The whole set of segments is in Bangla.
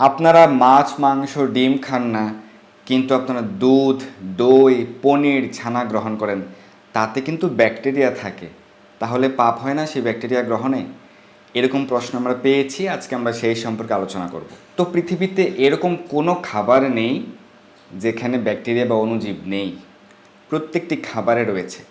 আপনারা মাছ, মাংস, ডিম খান না, কিন্তু আপনারা দুধ, দই, পনির, ছানা গ্রহণ করেন। তাতে কিন্তু ব্যাকটেরিয়া থাকে। তাহলে পাপ হয় না সেই ব্যাকটেরিয়া গ্রহণে? এরকম প্রশ্ন আমরা পেয়েছি, আজকে আমরা সেই সম্পর্কে আলোচনা করব। তো পৃথিবীতে এরকম কোনো খাবার নেই যেখানে ব্যাকটেরিয়া বা অণুজীব নেই। প্রত্যেকটি খাবারে রয়েছে।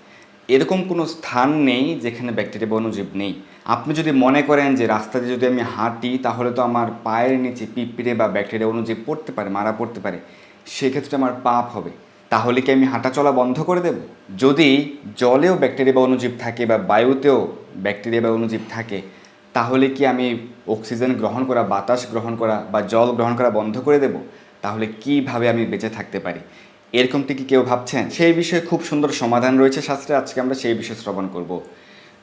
এরকম কোনো স্থান নেই যেখানে ব্যাকটেরিয়া বা অণুজীব নেই। আপনি যদি মনে করেন যে রাস্তা দিয়ে যদি আমি হাঁটি, তাহলে তো আমার পায়ের নিচে পিঁপড়ে বা ব্যাকটেরিয়া অণুজীব পড়তে পারে, মারা পড়তে পারে, সেক্ষেত্রে আমার পাপ হবে। তাহলে কি আমি হাঁটা চলা বন্ধ করে দেব? যদি জলেও ব্যাকটেরিয়া বা অণুজীব থাকে বা বায়ুতেও ব্যাকটেরিয়া বা অণুজীব থাকে, তাহলে কি আমি অক্সিজেন গ্রহণ করা, বাতাস গ্রহণ করা বা জল গ্রহণ করা বন্ধ করে দেব? তাহলে কীভাবে আমি বেঁচে থাকতে পারি? এরকমটি কি কেউ ভাবছেন? সেই বিষয়ে খুব সুন্দর সমাধান রয়েছে শাস্ত্রে, আজকে আমরা সেই বিষয়ে শ্রবণ করব।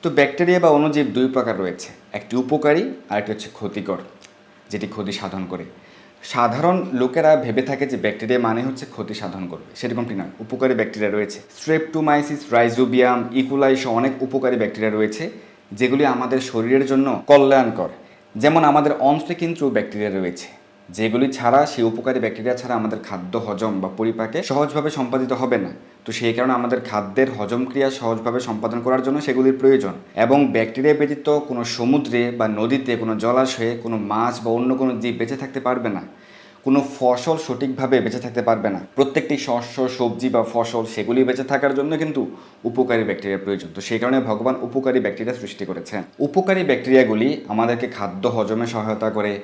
তো ব্যাকটেরিয়া বা অণুজীব দুই প্রকার রয়েছে। একটি উপকারী আর একটি হচ্ছে ক্ষতিকর, যেটি ক্ষতি সাধন করে। সাধারণ লোকেরা ভেবে থাকে যে ব্যাকটেরিয়া মানে হচ্ছে ক্ষতি সাধন করবে। সেরকমটি নয়। উপকারী ব্যাকটেরিয়া রয়েছে। স্ট্রেপটোমাইসিস রাইজোবিয়াম ইকুলাই সহ অনেক উপকারী ব্যাকটেরিয়া রয়েছে, যেগুলি আমাদের শরীরের জন্য কল্যাণকর। যেমন আমাদের অন্ত্রে কিন্তু ব্যাকটেরিয়া রয়েছে। যেগুলি ছাড়া, সেই উপকারী ব্যাকটেরিয়া ছাড়া আমাদের খাদ্য হজম বা পরিপাকে সহজভাবে সম্পাদিত হবে না। তো সেই কারণে আমাদের খাদ্যের হজম ক্রিয়া সহজভাবে সম্পাদন করার জন্য সেগুলির প্রয়োজন। এবং ব্যাকটেরিয়া ব্যতীত কোনো সমুদ্রে বা নদীতে, কোনো জলাশয়ে, কোনো মাছ বা অন্য কোনো জীব বেঁচে থাকতে পারবে না। কোনো ফসল সঠিকভাবে বেঁচে থাকতে পারবে না। প্রত্যেকটি শস্য, সবজি বা ফসল সেগুলি বেঁচে থাকার জন্য কিন্তু উপকারী ব্যাকটেরিয়া প্রয়োজন। তো সেই কারণে ভগবান উপকারী ব্যাকটেরিয়া সৃষ্টি করেছেন। উপকারী ব্যাকটেরিয়াগুলি আমাদেরকে খাদ্য হজমে সহায়তা করে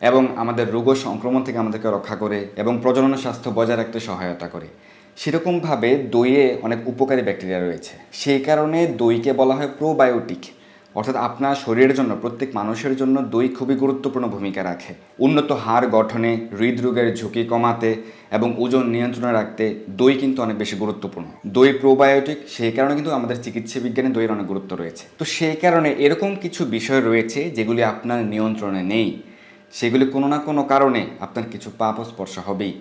এবং আমাদের রোগ সংক্রমণ থেকে আমাদেরকে রক্ষা করে এবং প্রজনন স্বাস্থ্য বজায় রাখতে সহায়তা করে। সেরকমভাবে দইয়ে অনেক উপকারী ব্যাকটেরিয়া রয়েছে। সেই কারণে দইকে বলা হয় প্রোবায়োটিক। অর্থাৎ আপনার শরীরের জন্য, প্রত্যেক মানুষের জন্য দই খুবই গুরুত্বপূর্ণ ভূমিকা রাখে। উন্নত হাড় গঠনে, হৃদরোগের ঝুঁকি কমাতে এবং ওজন নিয়ন্ত্রণে রাখতে দই কিন্তু অনেক বেশি গুরুত্বপূর্ণ। দই প্রোবায়োটিক, সেই কারণে কিন্তু আমাদের চিকিৎসা বিজ্ঞানে দইয়ের অনেক গুরুত্ব রয়েছে। তো সেই কারণে এরকম কিছু বিষয় রয়েছে যেগুলি আপনার নিয়ন্ত্রণে নেই। সেগুলি কোনো না কোনো কারণে আপনার কিছু পাপ স্পর্শ হবেই।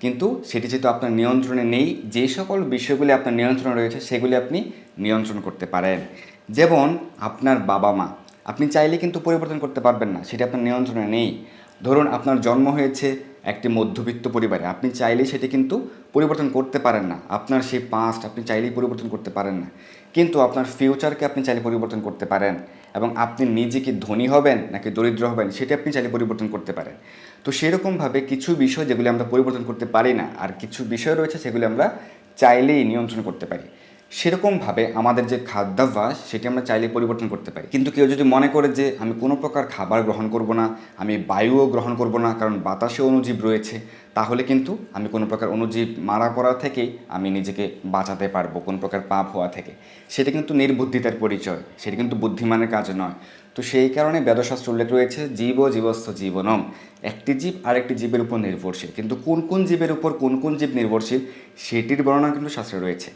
কিন্তু সেটি যেহেতু আপনার নিয়ন্ত্রণে নেই, যে সকল বিষয়গুলি আপনার নিয়ন্ত্রণে রয়েছে, সেগুলি আপনি নিয়ন্ত্রণ করতে পারেন। যেমন আপনার বাবা মা, আপনি চাইলে কিন্তু পরিবর্তন করতে পারবেন না, সেটি আপনার নিয়ন্ত্রণে নেই। ধরুন আপনার জন্ম হয়েছে একটি মধ্যবিত্ত পরিবারে, আপনি চাইলেই সেটি কিন্তু পরিবর্তন করতে পারেন না। আপনার সেই পাস্ট আপনি চাইলেই পরিবর্তন করতে পারেন না। কিন্তু আপনার ফিউচারকে আপনি চাইলে পরিবর্তন করতে পারেন এবং আপনি নিজে কি ধনী হবেন নাকি দরিদ্র হবেন, সেটি আপনি চাইলে পরিবর্তন করতে পারেন। তো সেরকমভাবে কিছু বিষয় যেগুলি আমরা পরিবর্তন করতে পারি না, আর কিছু বিষয় রয়েছে সেগুলি আমরা চাইলেই নিয়ন্ত্রণ করতে পারি। সেরকমভাবে আমাদের যে খাদ্যাভ্যাস, সেটি আমরা চাইলে পরিবর্তন করতে পারি। কিন্তু কেউ যদি মনে করে যে আমি কোনো প্রকার খাবার গ্রহণ করব না, আমি বায়ুও গ্রহণ করব না, কারণ বাতাসে অণুজীব রয়েছে, তাহলে কিন্তু আমি কোনো প্রকার অণুজীব মারা পড়া থেকেই আমি নিজেকে বাঁচাতে পারব, কোনো প্রকার পাপ হওয়া থেকে। সেটা কিন্তু নির্বুদ্ধিতার পরিচয়, সেটি কিন্তু বুদ্ধিমানের কাজ নয়। তো সেই কারণে বেদশাস্ত্র উল্লেখ রয়েছে, জীব জীবস্থ জীবনম। একটি জীব আরেকটি জীবের উপর নির্ভরশীল। কিন্তু কোন কোন জীবের উপর কোন কোন জীব নির্ভরশীল, সেটির বর্ণনা কিন্তু শাস্ত্রে রয়েছে।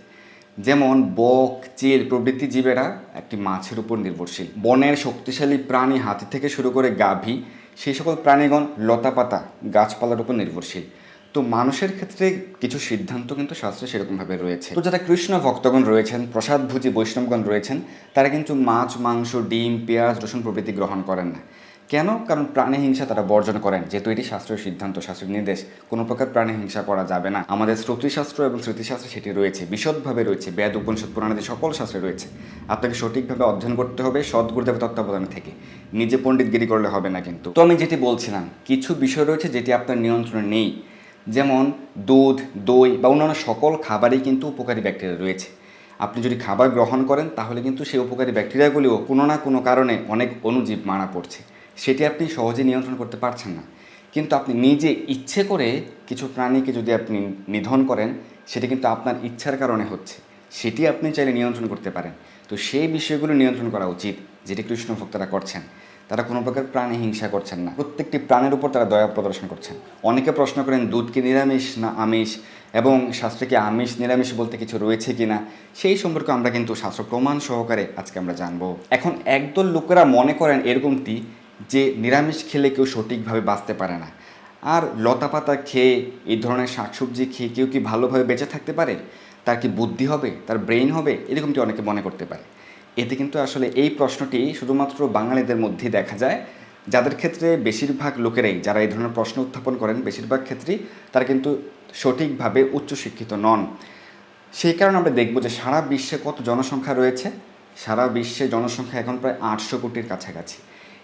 যেমন বক, চিল প্রভৃতি জীবেরা একটি মাছের উপর নির্ভরশীল। বনের শক্তিশালী প্রাণী হাতি থেকে শুরু করে গাভী, সেই সকল প্রাণীগণ লতাপাতা গাছপালার উপর নির্ভরশীল। তো মানুষের ক্ষেত্রে কিছু সিদ্ধান্ত কিন্তু শাস্ত্রে সেরকমভাবে রয়েছে। তো যারা কৃষ্ণ ভক্তগণ রয়েছেন, প্রসাদভোজী বৈষ্ণবগণ রয়েছেন, তারা কিন্তু মাছ, মাংস, ডিম, পেঁয়াজ, রসুন প্রভৃতি গ্রহণ করেন না। কেন? কারণ প্রাণী হিংসা তারা বর্জন করেন। যেহেতু এটি শাস্ত্রীয় সিদ্ধান্ত, শাস্ত্রীয় নির্দেশ, কোনো প্রকার প্রাণী হিংসা করা যাবে না। আমাদের শ্রুতিশাস্ত্র এবং স্মৃতিশাস্ত্রে সেটি রয়েছে, বিশদভাবে রয়েছে। বেদ, উপনিষদ পুরাণাদি সকল শাস্ত্রে রয়েছে। আপনাকে সঠিকভাবে অধ্যয়ন করতে হবে সদ্গুরুদেবের তত্ত্বাবধান থেকে। নিজে পণ্ডিতগিরি করলে হবে না কিন্তু। তো আমি যেটি বলছিলাম, কিছু বিষয় রয়েছে যেটি আপনার নিয়ন্ত্রণে নেই। যেমন দুধ, দই বা অন্যান্য সকল খাবারেই কিন্তু উপকারী ব্যাকটেরিয়া রয়েছে। আপনি যদি খাবার গ্রহণ করেন, তাহলে কিন্তু সেই উপকারী ব্যাকটেরিয়াগুলিও কোনো না কোনো কারণে অনেক অণুজীব মারা পড়ছে। সেটি আপনি সহজে নিয়ন্ত্রণ করতে পারছেন না। কিন্তু আপনি নিজে ইচ্ছে করে কিছু প্রাণীকে যদি আপনি নিধন করেন, সেটি কিন্তু আপনার ইচ্ছার কারণে হচ্ছে। সেটি আপনি চাইলে নিয়ন্ত্রণ করতে পারেন। তো সেই বিষয়গুলো নিয়ন্ত্রণ করা উচিত, যেটি কৃষ্ণ ভক্তরা করছেন। তারা কোনো প্রকার প্রাণী হিংসা করছেন না। প্রত্যেকটি প্রাণের উপর তারা দয়া প্রদর্শন করছেন। অনেকে প্রশ্ন করেন দুধ কি নিরামিষ না আমিষ? এবং শাস্ত্রে কি আমিষ, নিরামিষ বলতে কিছু রয়েছে কি না সেই সম্পর্কে আমরা কিন্তু শাস্ত্র প্রমাণ সহকারে আজকে আমরা জানব। এখন একদল লোকেরা মনে করেন এরকমটি যে নিরামিষ খেলে কেউ সঠিকভাবে বাঁচতে পারে না। আর লতাপাতা খেয়ে, এই ধরনের শাকসবজি খেয়ে কেউ কি ভালোভাবে বেঁচে থাকতে পারে? তার কি বুদ্ধি হবে? তার ব্রেইন হবে? এরকমটি অনেকে মনে করতে পারে। এতে কিন্তু আসলে এই প্রশ্নটি শুধুমাত্র বাঙালিদের মধ্যেই দেখা যায়। যাদের ক্ষেত্রে বেশিরভাগ লোকেরাই, যারা এই ধরনের প্রশ্ন উত্থাপন করেন, বেশিরভাগ ক্ষেত্রেই তারা কিন্তু সঠিকভাবে উচ্চশিক্ষিত নন। সেই কারণে আমরা দেখব যে সারা বিশ্বে কত জনসংখ্যা রয়েছে। সারা বিশ্বে জনসংখ্যা এখন প্রায় আটশো কোটির কাছাকাছি।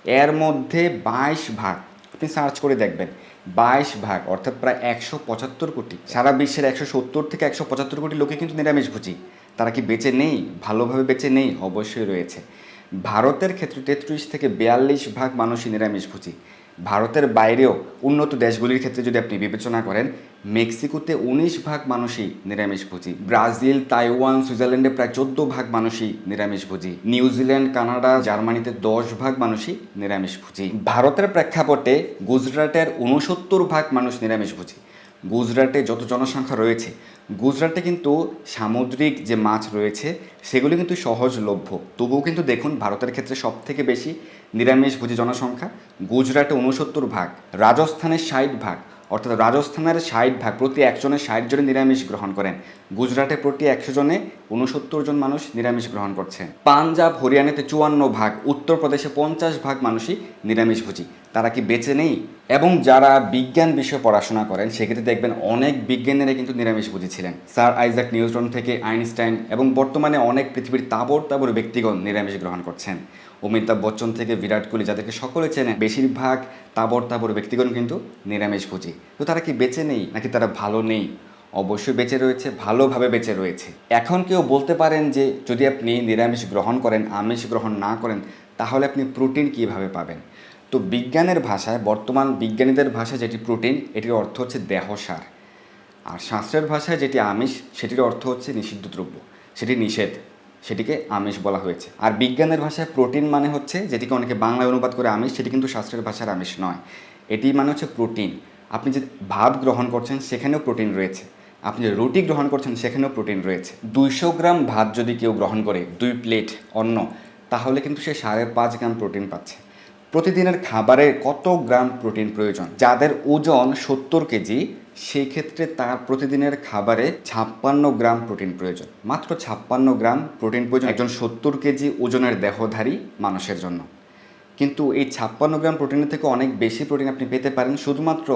এর মধ্যে বাইশ ভাগ, আপনি সার্চ করে দেখবেন, বাইশ ভাগ, অর্থাৎ প্রায় একশো পঁচাত্তর কোটি। সারা বিশ্বের একশো সত্তর থেকে একশো পঁচাত্তর কোটি লোকে কিন্তু নিরামিষভোজী তারা কি বেঁচে নেই? ভালোভাবে বেঁচে নেই, অবশ্যই রয়েছে। ভারতের ক্ষেত্রে তেত্রিশ থেকে বিয়াল্লিশ ভাগ মানুষই নিরামিষভোজী ভারতের বাইরেও উন্নত দেশগুলির ক্ষেত্রে যদি আপনি বিবেচনা করেন মেক্সিকোতে উনিশ ভাগ মানুষই নিরামিষভোজী ব্রাজিল, তাইওয়ান, সুইজারল্যান্ডে প্রায় চোদ্দ ভাগ মানুষই নিরামিষভোজী নিউজিল্যান্ড কানাডা, জার্মানিতে দশ ভাগ মানুষই নিরামিষভোজী ভারতের প্রেক্ষাপটে গুজরাটের উনসত্তর ভাগ মানুষ নিরামিষভোজী গুজরাটে যত জনসংখ্যা রয়েছে, গুজরাটে কিন্তু সামুদ্রিক যে মাছ রয়েছে, সেগুলি কিন্তু সহজলভ্য। তবুও কিন্তু দেখুন, ভারতের ক্ষেত্রে সব থেকে বেশি নিরামিষভোজী জনসংখ্যা গুজরাটে উনসত্তর ভাগ রাজস্থানের ষাট ভাগ অর্থাৎ রাজস্থানের ষাট ভাগ, প্রতি একজনে ষাট জনে নিরামিষ গ্রহণ করেন। গুজরাটে প্রতি একশো জনে উনসত্তর জন মানুষ নিরামিষ গ্রহণ করছেন পাঞ্জাব, হরিয়ানাতে চুয়ান্ন ভাগ, উত্তরপ্রদেশে পঞ্চাশ ভাগ মানুষই নিরামিষভোজী। তারা কি বেঁচে নেই? এবং যারা বিজ্ঞান বিষয়ে পড়াশোনা করেন, সেক্ষেত্রে দেখবেন অনেক বিজ্ঞানীরা কিন্তু নিরামিষভোজী ছিলেন। স্যার আইজাক নিউটন থেকে আইনস্টাইন এবং বর্তমানে অনেক পৃথিবীর তাবর তাবর ব্যক্তিগণ নিরামিষ গ্রহণ করছেন। অমিতাভ বচ্চন থেকে বিরাট কোহলি যাদেরকে সকলে চেনে, বেশিরভাগ তাবর তাবর ব্যক্তিগণ কিন্তু নিরামিষ নিরামিষভোজী তো তারা কি বেঁচে নেই, নাকি তারা ভালো নেই? অবশ্যই বেঁচে রয়েছে, ভালোভাবে বেঁচে রয়েছে। এখন কেউ বলতে পারেন যে, যদি আপনি নিরামিষ গ্রহণ করেন, আমিষ গ্রহণ না করেন, তাহলে আপনি প্রোটিন কীভাবে পাবেন? তো বিজ্ঞানের ভাষায়, বর্তমান বিজ্ঞানীদের ভাষায় যেটি প্রোটিন, এটির অর্থ হচ্ছে দেহসার আর শাস্ত্রের ভাষায় যেটি আমিষ, সেটির অর্থ হচ্ছে নিষিদ্ধ দ্রব্য, সেটি নিষেধ, সেটিকে আমিষ বলা হয়েছে। আর বিজ্ঞানের ভাষায় প্রোটিন মানে হচ্ছে, যেটিকে অনেকে বাংলায় অনুবাদ করে আমিষ, সেটি কিন্তু শাস্ত্রের ভাষার আমিষ নয়। এটি মানে হচ্ছে প্রোটিন। আপনি যে ভাত গ্রহণ করছেন, সেখানেও প্রোটিন রয়েছে। আপনি যে রুটি গ্রহণ করছেন, সেখানেও প্রোটিন রয়েছে। দুইশো গ্রাম ভাত যদি কেউ গ্রহণ করে, দুই প্লেট অন্ন, তাহলে কিন্তু সে সাড়ে পাঁচ গ্রাম প্রোটিন পাচ্ছে। প্রতিদিনের খাবারে কত গ্রাম প্রোটিন প্রয়োজন? যাদের ওজন সত্তর কেজি, সেই ক্ষেত্রে তার প্রতিদিনের খাবারে ছাপ্পান্ন গ্রাম প্রোটিন প্রয়োজন। মাত্র ছাপ্পান্ন গ্রাম প্রোটিন প্রয়োজন একজন সত্তর কেজি ওজনের দেহধারী মানুষের জন্য। কিন্তু এই ছাপ্পান্ন গ্রাম প্রোটিনের থেকে অনেক বেশি প্রোটিন আপনি পেতে পারেন। শুধুমাত্র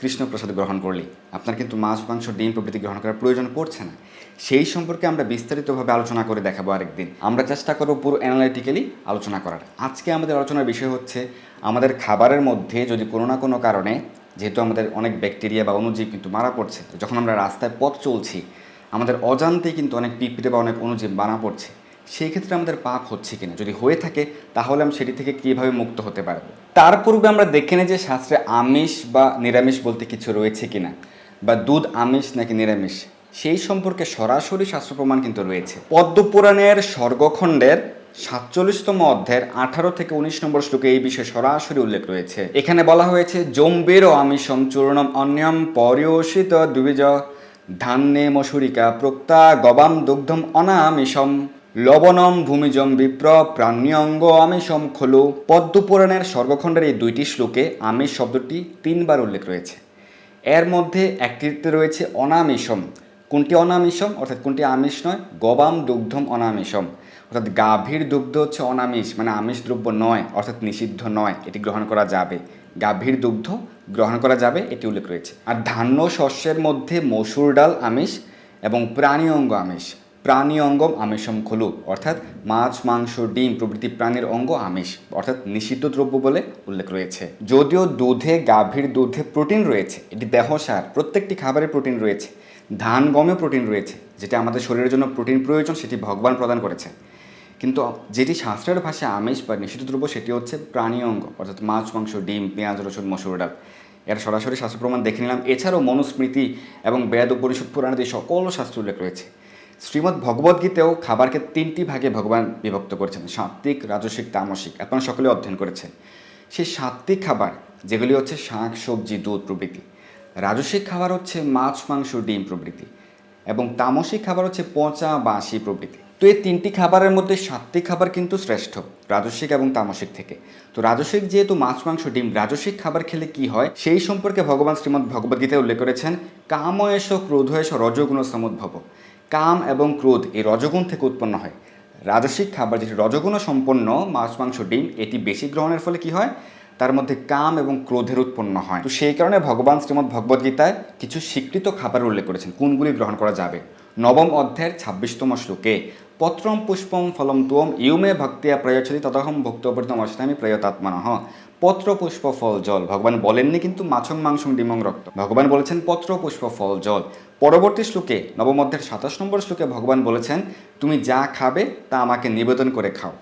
কৃষ্ণপ্রসাদ গ্রহণ করলে। আপনার কিন্তু মাছ, মাংস, ডিম প্রভৃতি গ্রহণ করার প্রয়োজন পড়ছে না। সেই সম্পর্কে আমরা বিস্তারিতভাবে আলোচনা করে দেখাবো আরেকদিন। আমরা চেষ্টা করব পুরো অ্যানালাইটিক্যালি আলোচনা করার। আজকে আমাদের আলোচনার বিষয় হচ্ছে, আমাদের খাবারের মধ্যে যদি কোনো না কোনো কারণে, যেহেতু আমাদের অনেক ব্যাকটেরিয়া বা অণুজীব কিন্তু মারা পড়ছে যখন আমরা রাস্তায় পথ চলছি, আমাদের অজান্তেই কিন্তু অনেক পিঁপড়ে বা অনেক অণুজীব মারা পড়ছে সেই ক্ষেত্রে আমাদের পাপ হচ্ছে কিনা? যদি হয়ে থাকে, তাহলে আমি সেটি থেকে কীভাবে মুক্ত হতে পারব? তার পূর্বে আমরা দেখে নিই যে শাস্ত্রে আমিষ বা নিরামিষ বলতে কিছু রয়েছে কিনা? বা দুধ আমিষ নাকি নিরামিষ? সেই সম্পর্কে সরাসরি শাস্ত্র প্রমাণ কিন্তু রয়েছে। পদ্মপুরাণের স্বর্গখণ্ডের সাতচল্লিশতম অধ্যায়ের আঠারো থেকে উনিশ নম্বর শ্লোকে এই বিষয়ে সরাসরি উল্লেখ রয়েছে। এখানে বলা হয়েছে, জম্বের আমিষম চূর্ণম অন্যম পরিয়োষিত দ্বিজ ধান্যে মসুরিকা প্রক্তা গবাম দুগ্ধম অনামিষম। লবণম ভূমিজম বিপ্র প্রাণ্যঙ্গ আমিষম খলু। পদ্মপুরাণের সর্বখণ্ডের এই দুইটি শ্লোকে আমিষ শব্দটি তিনবার উল্লেখ রয়েছে। এর মধ্যে একটিতে রয়েছে অনামিষম। কোনটি অনামিষম? অর্থাৎ কোনটি আমিষ নয়, গবাম দুগ্ধম অনামিষম। অর্থাৎ গাভীর দুগ্ধ হচ্ছে অনামিষ মানে আমিষ দ্রব্য নয়, অর্থাৎ নিষিদ্ধ নয়, এটি গ্রহণ করা যাবে। গাভীর দুগ্ধ গ্রহণ করা যাবে, এটি উল্লেখ রয়েছে। আর ধান্য শস্যের মধ্যে মসুর ডাল আমিষ এবং প্রাণী অঙ্গ আমিষ। প্রাণী অঙ্গম আমিষম খলু, অর্থাৎ মাছ, মাংস, ডিম প্রভৃতি প্রাণীর অঙ্গ আমিষ, অর্থাৎ নিষিদ্ধ দ্রব্য বলে উল্লেখ রয়েছে। যদিও দুধে, গাভীর দুধে প্রোটিন রয়েছে, এটি দেহসার প্রত্যেকটি খাবারে প্রোটিন রয়েছে, ধান গমে প্রোটিন রয়েছে, যেটা আমাদের শরীরের জন্য প্রোটিন প্রয়োজন, সেটি ভগবান প্রদান করেছে। কিন্তু যেটি শাস্ত্রের ভাষায় আমিষ বা নিষিদ্ধ দ্রব্য, সেটি হচ্ছে প্রাণী অঙ্গ, অর্থাৎ মাছ, মাংস, ডিম, পেঁয়াজ, রসুন, মসুর ডাল। এর সরাসরি শাস্ত্র প্রমাণ দেখে নিলাম। এছাড়াও মনুস্মৃতি এবং বেদ উপনিষদ পুরাণাদি সকল শাস্ত্র উল্লেখ রয়েছে শ্রীমদ্ ভগবদ্গীতেও খাবারকে তিনটি ভাগে ভগবান বিভক্ত করেছেন, সাত্ত্বিক, রাজসিক, তামসিক। আপনারা সকলে অধ্যয়ন করেছেন সেই সাত্ত্বিক খাবার, যেগুলি হচ্ছে শাক, সবজি, দুধ প্রভৃতি। রাজসিক খাবার হচ্ছে মাছ, মাংস, ডিম প্রভৃতি এবং তামসিক খাবার হচ্ছে পচা বাঁশি প্রভৃতি। তো এই তিনটি খাবারের মধ্যে সাত্ত্বিক খাবার কিন্তু শ্রেষ্ঠ রাজস্বিক এবং তামসিক থেকে। তো রাজস্বিক যেহেতু মাছ, মাংস, ডিম রাজস্বিক খাবার খেলে কি হয়? সেই সম্পর্কে ভগবান শ্রীমদ্ ভগবদ্গীতায় উল্লেখ করেছেন কাম এস ক্রোধ এস রজগুণ সমুদ্ভব। কাম এবং ক্রোধ এই রজগুণ থেকে উৎপন্ন হয়। রাজস্বিক খাবার যেটি রজগুণ সম্পন্ন, মাছ, মাংস, ডিম, এটি বেশি গ্রহণের ফলে কি হয়? তার মধ্যে কাম এবং ক্রোধের উৎপন্ন হয়। তো সেই কারণে ভগবান শ্রীমদ্ ভগবদ্গীতায় কিছু স্বীকৃত খাবার উল্লেখ করেছেন। কোনগুলি গ্রহণ করা যাবে? নবম অধ্যায়ের ছাব্বিশতম শ্লোকে, পত্রম পুষ্পম ফলম তুয়ম ইউমে ভক্তিয়া প্রয়োচরি তদহম ভক্তবর্তম অষ্টামি প্রয়তাত্মানহ পত্র পুষ্প ফল জল। ভগবান বলেননি কিন্তু মাছং, মাংসং, ডিমং, রক্ত। ভগবান বলেছেন পত্র পুষ্প ফল জল। পরবর্তী শ্লোকে নবম অধ্যায়ের সাতাশ নম্বর শ্লোকে ভগবান বলেছেন, তুমি যা খাবে তা আমাকে নিবেদন করে খাও।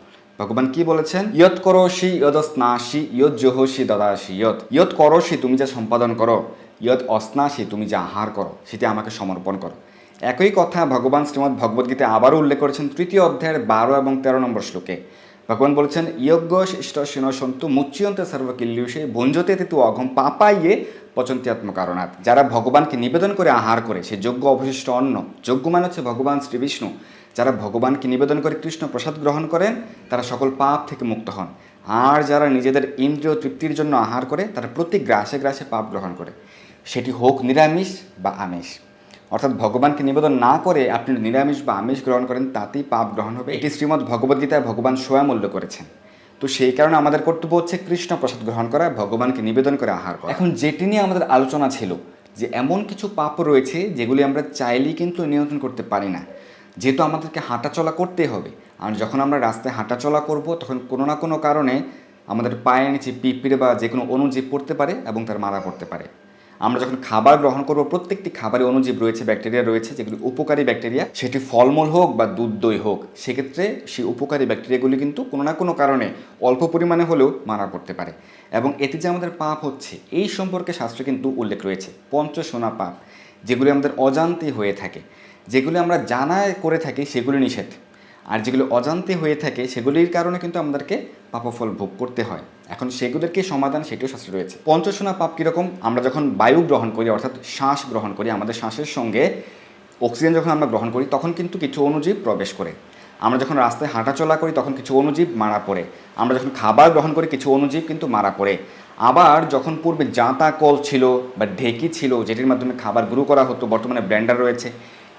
ভগবান কি বলেছেন? ইয়ত করোশি ইয়দ স্নাসি ইয়ত জোহসি দদাসি ইয়ত ইয়ত করোশি তুমি যা সম্পাদন করো ইয়ত অস্নাসি, তুমি যা আহার করো, সেটি আমাকে সমর্পণ করো। একই কথা ভগবান শ্রীমদ্ ভগবদ্গীতায় আবারও উল্লেখ করেছেন তৃতীয় অধ্যায়ের বারো এবং তেরো নম্বর শ্লোকে। ভগবান বলছেন, ইয়জ্ঞ শিষ্ট শিন সন্তু মুচ্যন্তে সর্বকিল্যুষে ভঞ্জতে তেতু অঘম পাপাইয়ে পচন্তি আত্মকারণাৎ। যারা ভগবানকে নিবেদন করে আহার করে, সে যোগ্য অবশিষ্ট অন্ন। যোগ্য মানে হচ্ছে ভগবান শ্রীবিষ্ণু যারা ভগবানকে নিবেদন করে কৃষ্ণ প্রসাদ গ্রহণ করেন, তারা সকল পাপ থেকে মুক্ত হন। আর যারা নিজেদের ইন্দ্রিয় তৃপ্তির জন্য আহার করে, তারা প্রতি গ্রাসে গ্রাসে পাপ গ্রহণ করে। সেটি হোক নিরামিষ বা আমিষ। অর্থাৎ ভগবানকে নিবেদন না করে আপনি নিরামিষ বা আমিষ গ্রহণ করেন, তাতেই পাপ গ্রহণ হবে। এটি শ্রীমদ্ ভগবদ্গীতায় ভগবান স্বয়ং উল্লেখ করেছেন। তো সেই কারণে আমাদের কর্তব্য হচ্ছে কৃষ্ণ প্রসাদ গ্রহণ করা, ভগবানকে নিবেদন করে আহার করা। এখন যেটি নিয়ে আমাদের আলোচনা ছিল যে এমন কিছু পাপ রয়েছে যেগুলি আমরা চাইলেই কিন্তু নিয়ন্ত্রণ করতে পারি না। যেহেতু আমাদেরকে হাঁটাচলা করতে হবে, আর যখন আমরা রাস্তায় হাঁটাচলা করব, তখন কোনো না কোনো কারণে আমাদের পায়ের নিচে পিঁপড়ে বা যে কোনো অণুজীব পড়তে পারে এবং তার মারা পড়তে পারে। আমরা যখন খাবার গ্রহণ করব, প্রত্যেকটি খাবারে অণুজীব রয়েছে, ব্যাকটেরিয়া রয়েছে, যেগুলি উপকারী ব্যাকটেরিয়া। সেটি ফলমূল হোক বা দুধ দই হোক, সেক্ষেত্রে সেই উপকারী ব্যাকটেরিয়াগুলি কিন্তু কোনো না কোনো কারণে অল্প পরিমাণে হলেও মারা পড়তে পারে। এবং এতে যে আমাদের পাপ হচ্ছে, এই সম্পর্কে শাস্ত্রে কিন্তু উল্লেখ রয়েছে, পঞ্চসোনা পাপ, যেগুলি আমাদের অজান্তে হয়ে থাকে। যেগুলি আমরা জানায় করে থাকি, সেগুলি নিষেধ। আর যেগুলো অজান্তে হয়ে থাকে, সেগুলির কারণে কিন্তু আমাদেরকে পাপফল ভোগ করতে হয়। এখন সেগুলোর কি সমাধান সেটিও শাস্ত্রে রয়েছে। পঞ্চসোনা পাপ কীরকম? আমরা যখন বায়ু গ্রহণ করি, অর্থাৎ শ্বাস গ্রহণ করি, আমাদের শ্বাসের সঙ্গে অক্সিজেন যখন আমরা গ্রহণ করি, তখন কিন্তু কিছু অনুজীব প্রবেশ করে। আমরা যখন রাস্তায় হাঁটাচলা করি, তখন কিছু অনুজীব মারা পড়ে। আমরা যখন খাবার গ্রহণ করি, কিছু অনুজীব কিন্তু মারা পড়ে। আবার যখন পূর্বে জাঁতা কল ছিল বা ঢেকি ছিল, যেটির মাধ্যমে খাবার গুঁড়ো করা হতো, বর্তমানে ব্লেন্ডার রয়েছে,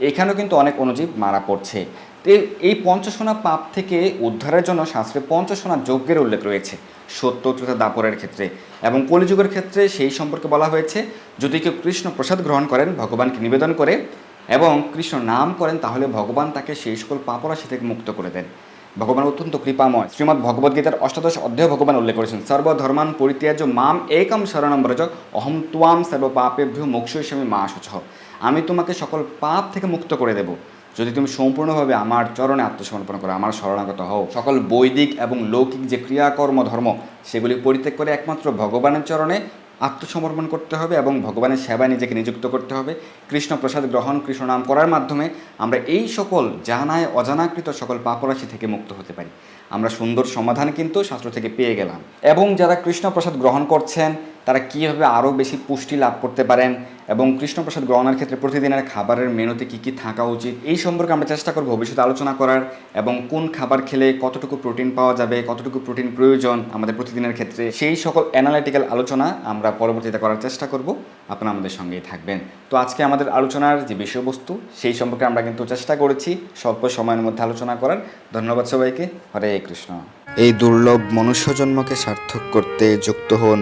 এখানেও কিন্তু অনেক অনুজীব মারা পড়ছে। এই- পঞ্চসোনা পাপ থেকে উদ্ধারের জন্য শাস্ত্রে পঞ্চসোনা যজ্ঞের উল্লেখ রয়েছে, সত্য তথা দাপরের ক্ষেত্রে। এবং কলিযুগের ক্ষেত্রে সেই সম্পর্কে বলা হয়েছে, যদি কেউ কৃষ্ণ প্রসাদ গ্রহণ করেন, ভগবানকে নিবেদন করে এবং কৃষ্ণ নাম করেন, তাহলে ভগবান তাকে সেই সকল পাপরাশি থেকে মুক্ত করে দেন। ভগবান অত্যন্ত কৃপাময়। শ্রীমদ্ ভগবদ্গীতার অষ্টাদশ অধ্যায় ভগবান উল্লেখ করেছেন, সর্বধর্মান পরিত্যাজ্য মাম একম শরণম ব্রজ, অহম তুয়াম সর্ব পাপেভ্য মোক্ষস্বামী মা আমি তোমাকে সকল পাপ থেকে মুক্ত করে দেব। যদি তুমি সম্পূর্ণভাবে আমার চরণে আত্মসমর্পণ করো, আমার শরণাগত হও। সকল বৈদিক এবং লৌকিক যে ক্রিয়াকর্ম, ধর্ম, সেগুলি পরিত্যাগ করে একমাত্র ভগবানের চরণে আত্মসমর্পণ করতে হবে এবং ভগবানের সেবায় নিজেকে নিযুক্ত করতে হবে। কৃষ্ণ প্রসাদ গ্রহণ, কৃষ্ণ নাম করার মাধ্যমে আমরা এই সকল জানায় অজানাকৃত সকল পাপরাশি থেকে মুক্ত হতে পারি। আমরা সুন্দর সমাধান কিন্তু শাস্ত্র থেকে পেয়ে গেলাম। এবং যারা কৃষ্ণ প্রসাদ গ্রহণ করছেন তারা কীভাবে আরও বেশি পুষ্টি লাভ করতে পারেন এবং কৃষ্ণপ্রসাদ গ্রহণের ক্ষেত্রে প্রতিদিনের খাবারের মেনুতে কী কী থাকা উচিত, এই সম্পর্কে আমরা চেষ্টা করব ভবিষ্যতে আলোচনা করার এবং কোন খাবার খেলে কতটুকু প্রোটিন পাওয়া যাবে, কতটুকু প্রোটিন প্রয়োজন আমাদের প্রতিদিনের ক্ষেত্রে, সেই সকল অ্যানালিটিক্যাল আলোচনা আমরা পরবর্তীতে করার চেষ্টা করব, আপনারা আমাদের সঙ্গেই থাকবেন। তো আজকে আমাদের আলোচনার যে বিষয়বস্তু, সেই সম্পর্কে আমরা কিন্তু চেষ্টা করেছি স্বল্প সময়ের মধ্যে আলোচনা করার। ধন্যবাদ সবাইকে, হরে কৃষ্ণ। এই দুর্লভ মনুষ্যজন্মকে সার্থক করতে যুক্ত হন